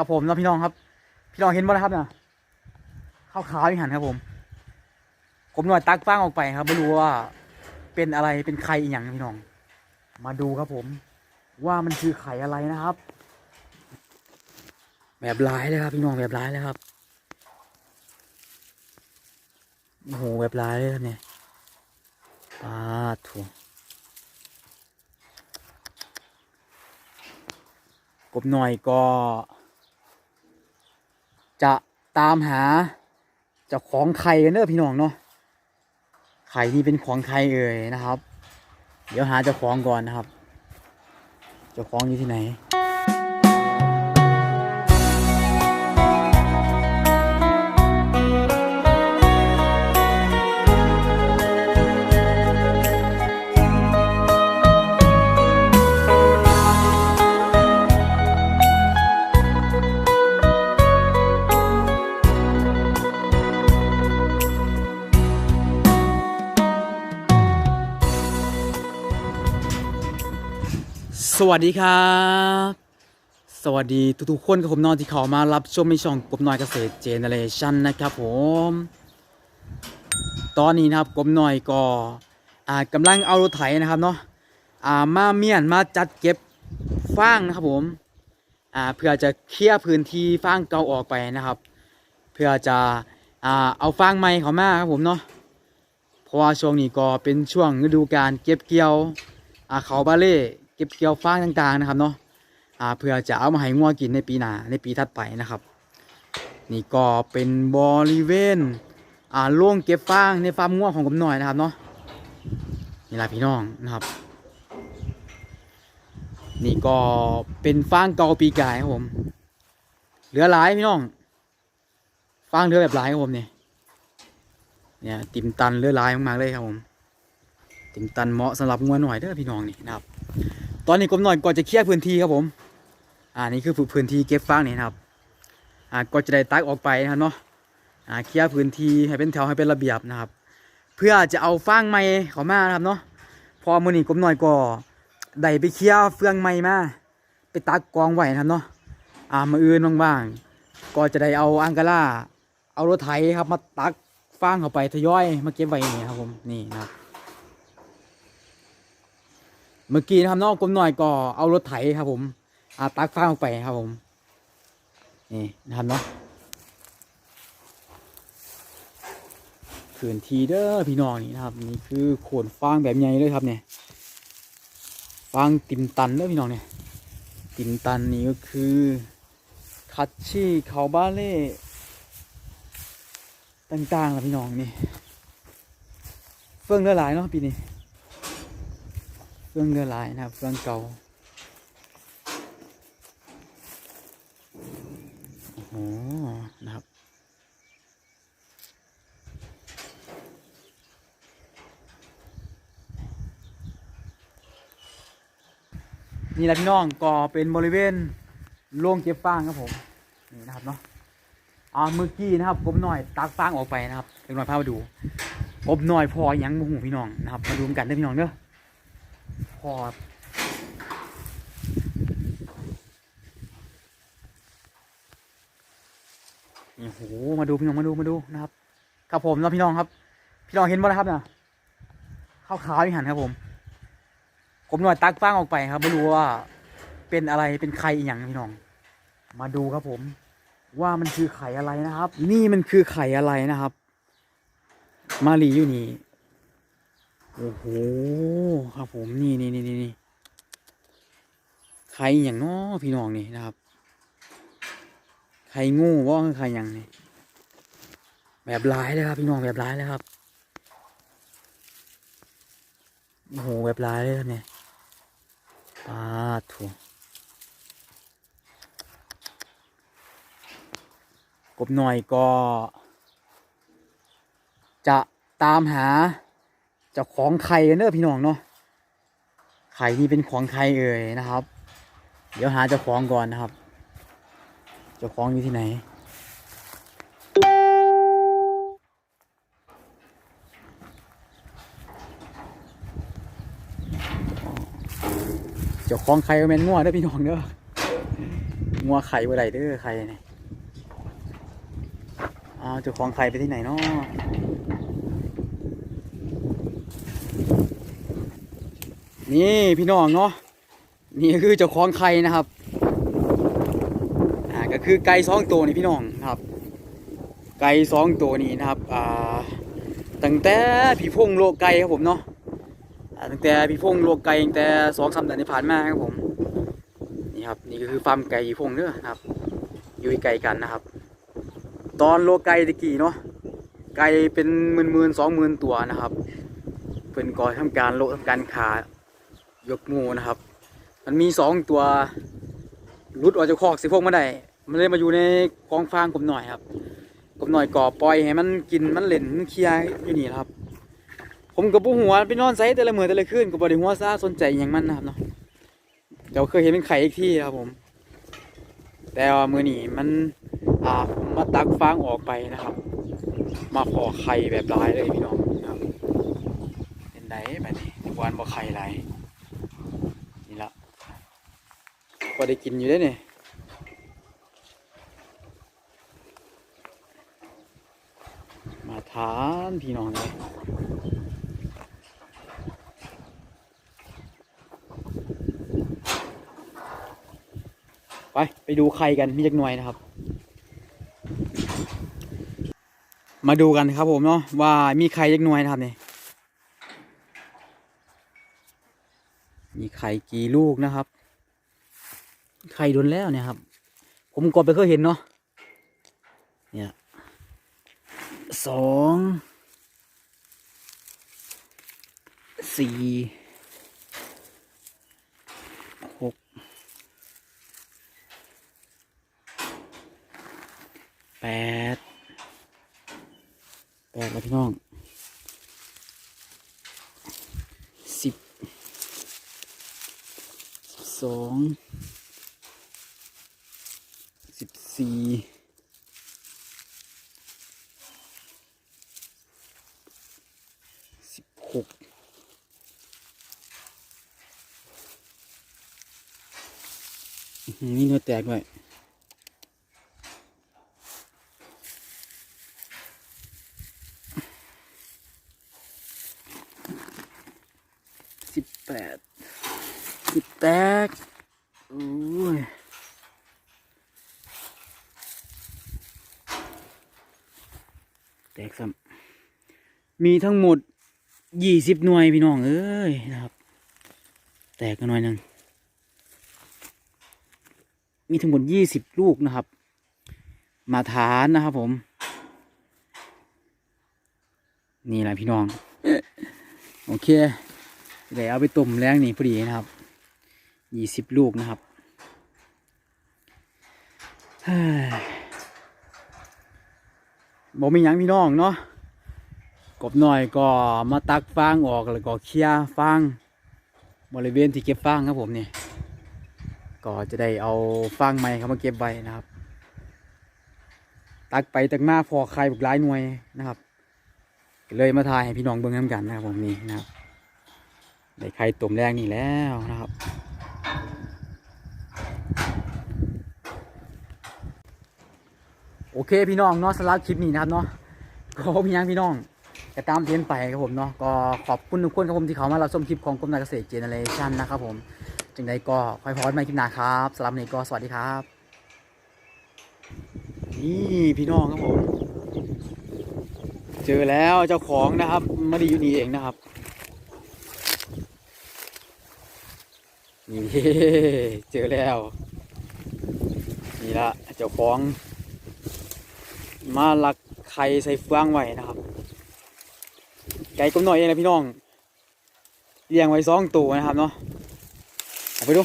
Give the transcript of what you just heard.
ครับผมนะพี่น้องครับ พี่น้องเห็นบ่นะครับเนี่ยขาวขาวๆอย่หันครับผม ผมหน่อยตักฟางออกไปครับไม่รู้ว่าเป็นอะไรเป็นไข่อีหยังพี่น้อง มาดูครับผม ว่ามันคือไข่อะไรนะครับ แบบร้ายเลยครับ พี่น้องแบบร้ายเลยครับโอ้โหแบบร้ายเลยครับเนี่ยปาดถูกกบหน่อยก็ จะตามหาเจ้าของไข่กันเด้อพี่น้องเนาะไข่นี่เป็นของใครเอ่ยนะครับ เดี๋ยวหาเจ้าของก่อนนะครับ เจ้าของอยู่ที่ไหน สวัสดีครับ สวัสดีทุกๆคนกับผมนอนที่เขามารับชมในช่องกบน้อยเกษตรเจเนเรชันนะครับผม ตอนนี้นะครับกบน้อยก็อ่ากำลังเอารถไถนะครับเนาะอ่ามาเมียนมาจัดเก็บฟางนะครับผมอ่าเพื่อจะเคลียร์พื้นที่ฟางเก่าออกไปนะครับ เพื่อจะอ่าเอาฟางใหม่เข้ามาครับผมเนาะเพราะว่าช่วงนี้ก็เป็นช่วงฤดูการเก็บเกี่ยวอ่าเขาบาเล่ เก็บเกี่ยวฟางต่างๆนะครับเนาะอ่าเพื่อจะเอามาให้งัวกินในปีหน้าในปีถัดไปนะครับ นี่ก็เป็นบริเวณอ่าโล่งเก็บฟางในฟาร์มงัวของผมหน่อยนะครับเนาะนี่แหละพี่น้องนะครับ นี่ก็เป็นฟางเก่าปีกายครับผมเหลือหลายพี่น้องฟางเหลือแบบหลายครับผมเนี่ยเนี่ยติ่มตันเหลือหลายมากๆเลยครับผมถึงตันเหมาะสำหรับงัวหน่อยเด้อพี่น้องนี่นะครับ ตอนนี้กบหน่อยก่อนจะเคลียร์พื้นที่ครับผมอ่านี่คือพื้นที่เก็บฟางนี่นะครับอ่าก็จะได้ตักออกไปนะครับเนาะอ่าเคลียร์พื้นที่ให้เป็นแถวให้เป็นระเบียบนะครับ เพื่อจะเอาฟางใหม่เขามานะครับเนาะพอมื้อนี้กบหน่อยก็ได้ไปเคลียร์เฟืองใหม่มาไปตักกองไว้นะครับเนาะอ่ามาอื่นบ้างๆก็จะได้เอาอังกาล่าเอารถไถครับมาตักฟางเข้าไปทยอยมาเก็บไว้นี่ครับผมนี่นะครับ เมื่อกี้นะครับน้องกลมหน่อยก็เอารถไถครับ ผมอาตักฟางออกไปครับผมนี่นะครับเนาะพื้นทีเด้อพี่น้องนี่นะครับ นี่คือโขนฟางแบบใหญ่เลยครับเนี่ยฟางติมตันเด้อพี่น้องเนี่ยติมตันนี่ก็คือคัตชี่เขาบ้าเล่ต่างๆล่ะพี่น้องนี่เฟื่องเลือหลายเนาะปีนี้ รื่องเรือลายนะครับเครื่องเก่าโอ้โหนะครับนี่แหละพี่น้องก็เป็นบริเวณโล่งเก็บฟางครับผมนี่นะครับเนาะอ่าเมื่อกี้นะครับผมหน่อยตักฟางออกไปนะครับเล็กน้อยพามาดูผมหน่อยพอยังโมโหพี่น้องนะครับมาดูกันเด้อพี่น้องเด้อ พอดนี่โหมาดูพี่น้องมาดูมาดูนะครับครับผมแล้วพี่น้องครับ พี่น้องเห็นบ่นะครับเนี่ยขาวขาวๆอย่หันครับผม ผมหน่อยตักฟางออกไปครับ ไม่รู้ว่า เป็นอะไรเป็นไข่อีหยังพี่น้อง มาดูครับผม ว่ามันคือไข่อะไรนะครับ นี่มันคือไข่อะไรนะครับ มาลีอยู่นี่ โอ้โหครับผมนี่นี่นี่นี่นี่ไข่อย่างน้อพี่น้องนี่นะครับไข่งูว่าคือไข่อย่างนี่แบบร้ายเลยครับ พี่น้องแบบร้ายเลยครับโอ้โหแบบร้ายเลยครับเนี่ยปาดถูกกบหน่อยก็ จะตามหา จ้าของไข่กันเด้อพี่น้องเนาะไข่นี่เป็นของใครเอ่ยนะครับ เดี๋ยวหาเจ้าของก่อนนะครับ เจ้าของอยู่ที่ไหน เจ้าของไข่ก็แมนงัวเด้อพี่น้องเด้องัวไข่บ่ได้เด้อไข่นี่ยอ้าวเจ้าของไข่ไปที่ไหนเนาะ นี่พี่น้องเนาะนี่คือเจ้าของไข่นะครับอ่าก็คือไก่สองตัวนี่พี่น้องครับ ไก่สองตัวนี้นะครับอ่าตั้งแต่พี่พงโลกไก่ครับผมเนาะตั้งแต่พี่พงโลกไก่ตั้งแต่สองสามเดือนที่ผ่านมาครับผมนี่ครับนี่ก็คือฟาร์มไก่พี่พงเด้อะครับ อยู่ไกลกันนะครับ ตอนโลไก่ตะกี้เนาะไก่เป็นหมื่นหมื่นสองหมื่นตัวนะครับเพิ่นก่อทำการโลทำการขา ยกงูนะครับ มันมีสองตัวรุดออกจากคอกสิพวกมาได้ มันเลยมาอยู่ในกองฟางผมหน่อยครับผมหน่อยก่อปล่อยให้มันกินมันเล่นมันเคลียอยู่นี่ครับ ผมกับผู้หัวไปนอนไซแต่ละมือแต่ละคืนกับบริหัวซาสนใจอย่างมันนะครับเนาะเดี๋ยวเคยเห็นเป็นไข่อีกที่ครับผม แต่ว่ามือนี้มันอ่าผมมาตักฟางออกไปนะครับ มาขอไข่แบบหลายเลยพี่น้องครับเป็นไดแบบนี้วานบ่ไข่หลายนี่ละ พอได้กินอยู่ได้เนี่ยมาทานพี่น้องเลยไป ไปดูไข่กันมีจักหน่วยนะครับ มาดูกันครับผมเนาะว่ามีไข่จักหน่วยนะครับเนี่ยมีไข่กี่ลูกนะครับ ไข่โดนแล้วเนี่ยครับ ผมกดไปเคยเห็นเนาะเนี่ยสองสี่หกแปดแปดแล้วพี่น้องสิบสอง สี่สิบหกนี่เนื้อแตกด้วย สิบแปดสิบแตกโอ้ย แตกซ้ำมีทั้งหมดยี่สิบหน่วยพี่น้องเอ้ยนะครับ แตกกันหน่อยหนึ่งมีทั้งหมดยี่สิบลูกนะครับ มาทานนะครับผม นี่แหละพี่น้อง โอเคเดี๋ยวเอาไปต้มแรงนี่พอดีนะครับยี่สิบลูกนะครับเฮ้ บอกมีหยังพี่น้องเนาะกบหน่อยก็มาตักฟางออกแล้วก็เคลียฟางบริเวณที่เก็บฟางครับผมนี่ก็จะได้เอาฟางใหม่เข้ามาเก็บไว้นะครับ ตักไปตักมาพอใครบุกหลายหน่วยนะครับ เลยมาทายให้พี่น้องเบิ่งน้ำกันนะครับผมนี่นะครับได้ไข่ต้มแรงนี่แล้วนะครับ โอเคพี่น้องเนาะสำหรับคลิปนี้นะครับเนาะก็พี่ยังพี่น้องก็ตามเทรนไปครับผมเนาะก็ขอบคุณทุกคนครับผมที่เขามารับชมคลิปของกรมการเกษตรเจเนเรชันนะครับผมจึงใดก็คอยพอดใหม่คลิปหน้าครับสำหรับนนี้ก็สวัสดีครับ นี่พี่น้องครับผมเจอแล้วเจ้าของนะครับไม่ได้อยู่นี่เองนะครับนี่เจอแล้ว นี่ละเจ้าของ มาลักไข่ใส่เฟืองไว้นะครับ ไก่ก้มหน่อยเองนะพี่น้องเลี้ยงไว้สองตัวนะครับเนาะเอาไปดู